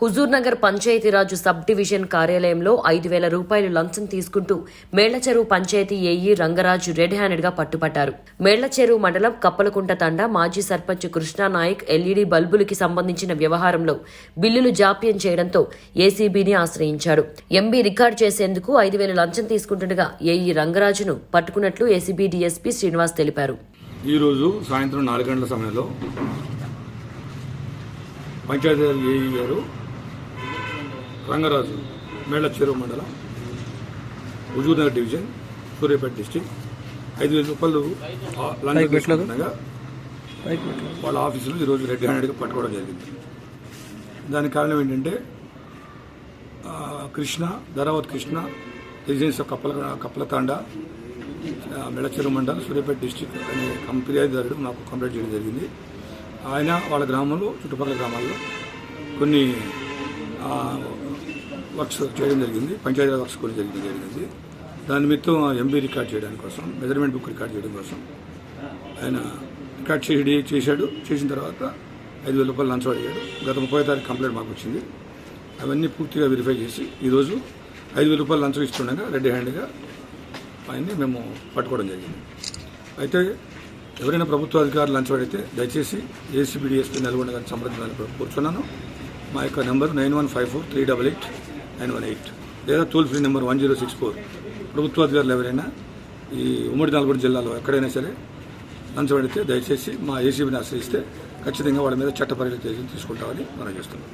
Huzurnagar Panchayati Raj sub division కార్యాలయంలో ఐదు వేల రూపాయలు లంచం తీసుకుంటూ మేళ్ళచెరువు పంచాయతీ ఏఈ రంగరాజు రెడ్ హ్యాండెడ్గా పట్టుపట్టారు. మేళ్ళచెరువు మండలం కప్పలకుంట తండా మాజీ సర్పంచ్ కృష్ణానాయక్ ఎల్ఈడీ బల్బులకి సంబంధించిన వ్యవహారంలో బిల్లులు జాప్యం చేయడంతో ఏసీబీని ఆశ్రయించాడు ఎంబీ రికార్డు చేసేందుకు ఐదు వేల లంచం తీసుకుంటుండగా ఏఈ రంగరాజును పట్టుకున్నట్లు ఏసీబీ డీఎస్పీ శ్రీనివాస్ తెలిపారు. ఈరోజు సాయంత్రం నాలుగు గంటల సమయంలో పంచాయతీ ఏఈ గారు రంగరాజు మేళ్ళ చెరువు మండలం హుజూర్నగర్ డివిజన్ సూర్యాపేట డిస్టిక్. ఐదు వేల రూపాయలు ఆ లంచం తీసుకుంటుండగా వాళ్ళ ఆఫీసులో ఈరోజు రెడ్ హ్యాండెడ్గా పట్టుకోవడం జరిగింది. దానికి కారణం ఏంటంటే కృష్ణ ధరావత్ కృష్ణ రెసిడెన్స్ ఆఫ్ కప్పల కప్పలతాండ మెళచెరు మండలం సూర్యాపేట డిస్టిక్ అనే ఫిర్యాదుదారుడు నాకు కంప్లైంట్ చేయడం జరిగింది. ఆయన వాళ్ళ గ్రామంలో చుట్టుపక్కల గ్రామాల్లో కొన్ని వర్క్స్ చేయడం జరిగింది. పంచాయతీ వర్క్స్ కూడా జరిగింది జరిగింది. దాని నిమిత్తం ఎంబీ రికార్డ్ చేయడం కోసం మెజర్మెంట్ బుక్ రికార్డ్ చేయడం కోసం ఆయన రికార్డ్ చేసి చేశాడు. చేసిన తర్వాత ఐదు వేల రూపాయలు లంచం అడిగాడు. గత ముప్పై తారీఖు కంప్లైంట్ మాకు వచ్చింది. అవన్నీ పూర్తిగా వెరిఫై చేసి ఈరోజు ఐదు వేల రూపాయలు లంచం ఇస్తుండగా రెడ్ హ్యాండ్గా ఆయన్ని మేము పట్టుకోవడం జరిగింది. అయితే ఎవరైనా ప్రభుత్వ అధికారులు లంచం అడిగితే దయచేసి ఏసీబీ డిఎస్పీ నల్గొండ గారిని సంప్రదించాలని కూర్చున్నాను. మా యొక్క number nine one five four three double eight nine one eight. లేదా toll free number one zero six four. ప్రభుత్వాధికారులు ఎవరైనా ఈ ఉమ్మడి నల్గొండ జిల్లాలో ఎక్కడైనా సరే లంచం అడిగితే దయచేసి మా ఏసీబీని ఆశ్రయిస్తే ఖచ్చితంగా వాళ్ళ మీద చట్టపరిధి తీసుకుంటామని మనం చేస్తున్నాం.